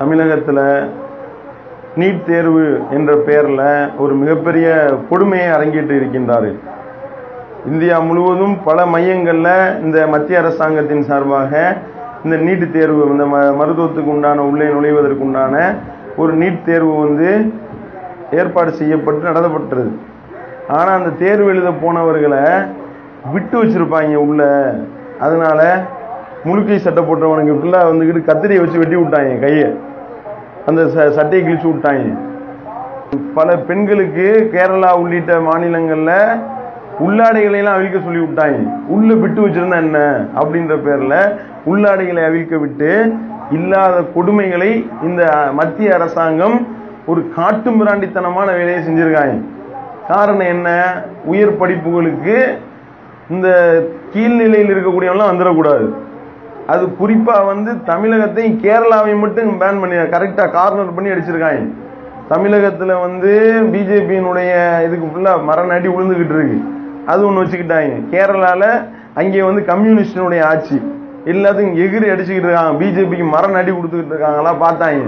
தமிழகத்தில் நீட் தேர்வு என்ற பெயரில் ஒரு மிகப்பெரிய கொடுமையை அரங்கேற்று இருக்கின்றார்கள் இந்தியா முழுவதும் பல மையங்களில் இந்த மத்திய அரசாங்கத்தின் சார்பாக இந்த நீட் தேர்வு இந்த ம மருத்துவத்துக்கு உண்டான உள்ளே நுழைவதற்குண்டான ஒரு நீட் தேர்வு வந்து ஏற்பாடு செய்யப்பட்டு நடத்தப்பட்டது. ஆனால் அந்த தேர்வு எழுத போனவர்களை விட்டு வச்சிருப்பாங்க உள்ள. அதனால் முழுக்கை சட்டை போட்டவனுக்கு ஃபுல்லாக வந்துக்கிட்டு கத்திரியை வச்சு வெட்டி விட்டாங்க கையை. அந்த ச சட்டையை கிழிச்சு விட்டாங்க. பல பெண்களுக்கு கேரளா உள்ளிட்ட மாநிலங்களில் உள்ளாடைகளை எல்லாம் அவிழ்க்க சொல்லி விட்டாங்க. உள்ளே விட்டு வச்சிருந்தா என்ன? அப்படின்ற பேரில் உள்ளாடைகளை அவிழ்க்க விட்டு இல்லாத கொடுமைகளை இந்த மத்திய அரசாங்கம் ஒரு காட்டு மிராண்டித்தனமான வேலையை செஞ்சுருக்காங்க. காரணம் என்ன? உயர் படிப்புகளுக்கு இந்த கீழ்நிலையில் இருக்கக்கூடியவங்களாம் வந்துடக்கூடாது. அது குறிப்பாக வந்து தமிழகத்தையும் கேரளாவையும் மட்டும் பேன் பண்ணி கரெக்டாக கார்னர் பண்ணி அடிச்சிருக்காங்க. தமிழகத்தில் வந்து பிஜேபியினுடைய இதுக்கு ஃபுல்லாக மரண விழுந்துக்கிட்டு இருக்கு. அது ஒன்று வச்சுக்கிட்டாங்க. கேரளாவில் அங்கே வந்து கம்யூனிஸ்டினுடைய ஆட்சி. எல்லாத்துக்கும் எகிரி அடிச்சுக்கிட்டு இருக்காங்க. பிஜேபிக்கு மரண அடி கொடுத்துக்கிட்டு இருக்காங்களா பார்த்தாங்க.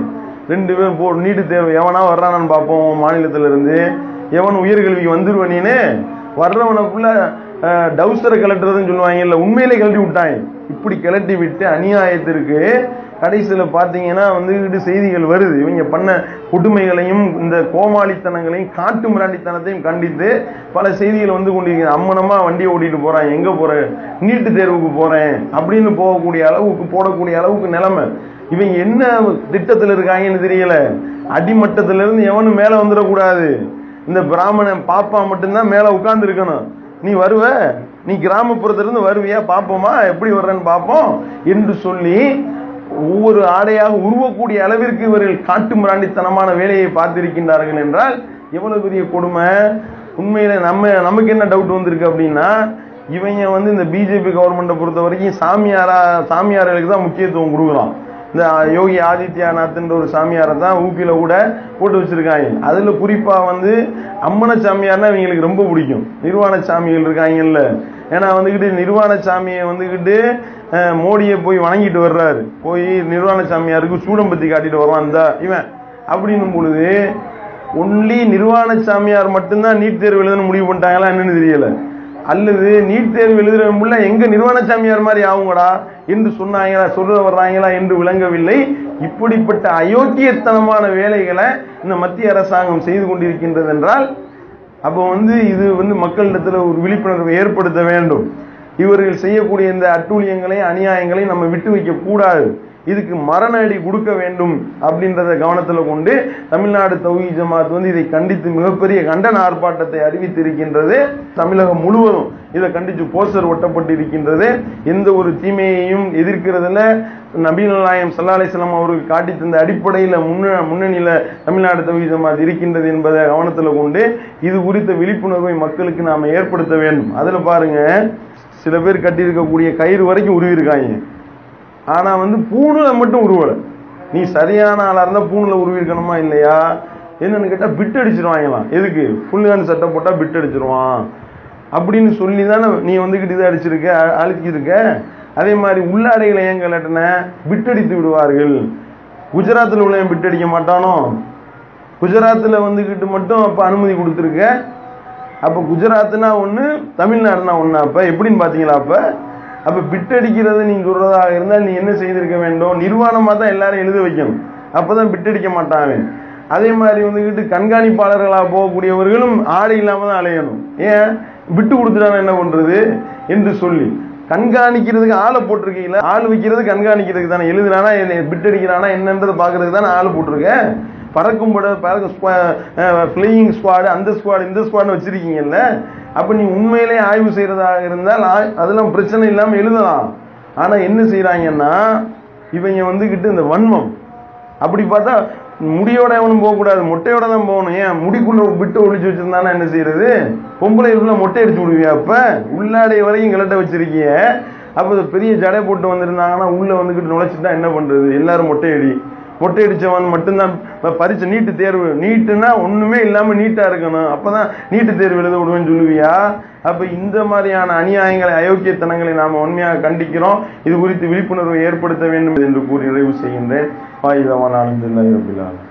ரெண்டு பேரும் போ நீட்டு தேவை எவனா வர்றானான்னு பார்ப்போம் மாநிலத்திலிருந்து. எவன் உயர்கல்விக்கு வந்துருவனீன்னு. வர்றவனுக்குள்ள டவுசரை கலட்டுறதுன்னு சொல்லுவாங்கல்ல உண்மையிலே கழட்டி விட்டாங்க. இப்படி கிளட்டி விட்டு அநியாயத்திற்கு கடைசியில் பார்த்தீங்கன்னா வந்துகிட்டு செய்திகள் வருது. இவங்க பண்ண கொடுமைகளையும் இந்த கோமாளித்தனங்களையும் காட்டு மிராண்டித்தனத்தையும் கண்டித்து பல செய்திகள் வந்து கொண்டிருக்கிறது அம்மனமாக வண்டியை ஓட்டிட்டு போகிறேன் எங்கே போகிறேன் நீட்டு தேர்வுக்கு போகிறேன் அப்படின்னு போகக்கூடிய அளவுக்கு போடக்கூடிய அளவுக்கு நிலைமை. இவங்க என்ன திட்டத்தில் இருக்காங்கன்னு தெரியல. அடிமட்டத்திலிருந்து எவனும் மேலே வந்துடக்கூடாது. இந்த பிராமணன் பாப்பா மட்டும்தான் மேலே உட்கார்ந்து இருக்கணும் நீ வருவ? நீ கிராமப்புறத்திலிருந்து வருவியா? பார்ப்போமா? எப்படி வர்றன்னு பார்ப்போம் என்று சொல்லி ஒவ்வொரு ஆடையாக உருவக்கூடிய அளவிற்கு இவர்கள் காட்டு மிராண்டித்தனமான வேலையை பார்த்திருக்கின்றார்கள் என்றால் எவ்வளவு பெரிய கொடுமை? உண்மையில நம்ம நமக்கு என்ன டவுட் வந்திருக்கு அப்படின்னா இவங்க வந்து இந்த பிஜேபி கவர்மெண்ட்டை பொறுத்த வரைக்கும் சாமியாரா சாமியார்களுக்கு தான் முக்கியத்துவம் கொடுக்குறான். இந்த யோகி ஆதித்யநாத்ன்ற ஒரு சாமியாரை தான் ஊக்கியில் கூட போட்டு வச்சுருக்காங்க. அதில் குறிப்பாக வந்து அம்மன சாமியார்னா இவங்களுக்கு ரொம்ப பிடிக்கும். நிர்வாண சாமிகள் இருக்காங்கல்ல. ஏன்னா வந்துக்கிட்டு நிர்வாண சாமியை வந்துக்கிட்டு மோடியை போய் வணங்கிட்டு வர்றாரு. போய் நிர்வாண சாமியாருக்கு சூடம்பத்தி காட்டிட்டு வருவான் இந்த இவன். அப்படின்னும் பொழுது ஒன்லி நிர்வாண சாமியார் மட்டும்தான் நீட் தேர்வு எழுதுன்னு முடிவு பண்ணிட்டாங்களா என்னன்னு தெரியலை. அல்லது நீட் தேர்வு எழுதுகிற எங்க நிர்வாண சாமியார் மாதிரி ஆகுங்கடா என்று சொன்னாங்களா சொல்ல வர்றாங்களா என்று விளங்கவில்லை. இப்படிப்பட்ட அயோக்கியத்தனமான வேலைகளை இந்த மத்திய அரசாங்கம் செய்து கொண்டிருக்கின்றது என்றால் அப்போ வந்து இது வந்து மக்களிடத்தில் ஒரு விழிப்புணர்வை ஏற்படுத்த வேண்டும். இவர்கள் செய்யக்கூடிய இந்த அட்டூழியங்களை அநியாயங்களை நம்ம விட்டு வைக்க கூடாது இதுக்கு மரண அடி கொடுக்க வேண்டும் அப்படின்றத கவனத்தில் கொண்டு தமிழ்நாடு தௌஹி ஜமாத் வந்து இதை கண்டித்து மிகப்பெரிய கண்டன ஆர்ப்பாட்டத்தை அறிவித்திருக்கின்றது. தமிழகம் முழுவதும் இதை கண்டித்து போஸ்டர் ஒட்டப்பட்டு இருக்கின்றது எந்த ஒரு தீமையையும் எதிர்க்கிறதுல நபீன நாயம் சல்லா அவர்கள் அவருக்கு காட்டி தந்த அடிப்படையில் முன்ன முன்னணியில் தமிழ்நாடு தௌஹி ஜமாத் இருக்கின்றது என்பதை கவனத்தில் கொண்டு இது குறித்த விழிப்புணர்வை மக்களுக்கு நாம் ஏற்படுத்த வேண்டும். அதில் பாருங்கள் சில பேர் கட்டியிருக்கக்கூடிய கயிறு வரைக்கும் உருவிருக்காங்க ஆனால் வந்து பூணில் மட்டும் உருவலை. நீ சரியான ஆளாக இருந்தால் பூணில் உருவிருக்கணுமா இல்லையா? என்னென்னு கேட்டால் பிட் அடிச்சிருவாங்களாம். எதுக்கு? ஃபுல் ஹேண்ட் சட்டை போட்டால் பிட் அடிச்சிருவான். அப்படின்னு சொல்லி தானே நீ வந்துக்கிட்டு இதை அடிச்சிருக்க அழிச்சிருக்க அதே மாதிரி உள்ளாடைகளை ஏன் கலட்டின பிட்டடித்து விடுவார்கள். குஜராத்தில் உள்ளவன் பிட் அடிக்க மாட்டானோ? குஜராத்தில் வந்துக்கிட்டு மட்டும் அப்போ அனுமதி கொடுத்துருக்க? அப்போ குஜராத்னா ஒன்று தமிழ்நாடுனா ஒன்று அப்போ? எப்படின்னு பார்த்தீங்களா அப்போ? அப்போ பிட்டடிக்கிறது நீங்கள் சொல்றதாக இருந்தால் நீ என்ன செய்திருக்க வேண்டும்? நிர்வாணமாக தான் எல்லாரும் எழுத வைக்கணும். அப்போ தான் பிட்டடிக்க மாட்டாங்க. அதே மாதிரி வந்துக்கிட்டு கண்காணிப்பாளர்களாக போகக்கூடியவர்களும் ஆடை இல்லாமல் தான் அலையணும். ஏன்? விட்டு கொடுத்துட்டானா என்ன பண்ணுறது என்று சொல்லி. கண்காணிக்கிறதுக்கு ஆளை போட்டிருக்கீங்களா? ஆள் வைக்கிறது கண்காணிக்கிறதுக்கு தானே. எழுதுனானா பிட் அடிக்கிறானா என்னன்றதை பார்க்கறதுக்கு தானே ஆள் போட்டிருக்கேன் பறக்கும் பட பறக்க ஃப்ளையிங் ஸ்குவாடு அந்த ஸ்குவாடு இந்த ஸ்குவாடுன்னு வச்சிருக்கீங்கல்ல அப்போ நீ உண்மையிலே ஆய்வு செய்கிறதாக இருந்தால் அதெல்லாம் பிரச்சனை இல்லாமல் எழுதலாம். ஆனால் என்ன செய்கிறாங்கன்னா இவங்க வந்துக்கிட்டு இந்த வன்மம். அப்படி பார்த்தா முடியோட எவனும் போகக்கூடாது மொட்டையோட தான் போகணும். ஏன்? முடிக்குள்ள விட்டு ஒழிச்சு வச்சிருந்தானா என்ன செய்யறது பொம்பளை உள்ள மொட்டை அடிச்சு விடுவியா அப்போ? உள்ளாடைய வரைக்கும் கிளட்ட வச்சிருக்கிய. அப்போ பெரிய ஜடை போட்டு வந்திருந்தாங்கன்னா உள்ளே வந்துக்கிட்டு நுழைச்சிட்டா என்ன பண்ணுறது எல்லாரும் மொட்டை அடி மொட்டையடிச்சவன் மட்டும்தான் இப்ப பரிச்சை நீட்டு தேர்வு நீட்டுனா ஒன்றுமே இல்லாமல் நீட்டாக இருக்கணும். அப்போ தான் நீட்டு தேர்வு எழுத விடுவேன்னு சொல்லுவியா? அப்போ இந்த மாதிரியான அநியாயங்களை அயோக்கியத்தனங்களை நாம் உண்மையாக கண்டிக்கிறோம். இது குறித்து விழிப்புணர்வை ஏற்படுத்த வேண்டும் என்று கூறி நிறைவு செய்கின்றேன். வாயுதவான ஆனந்தில்லாஹி ரபில்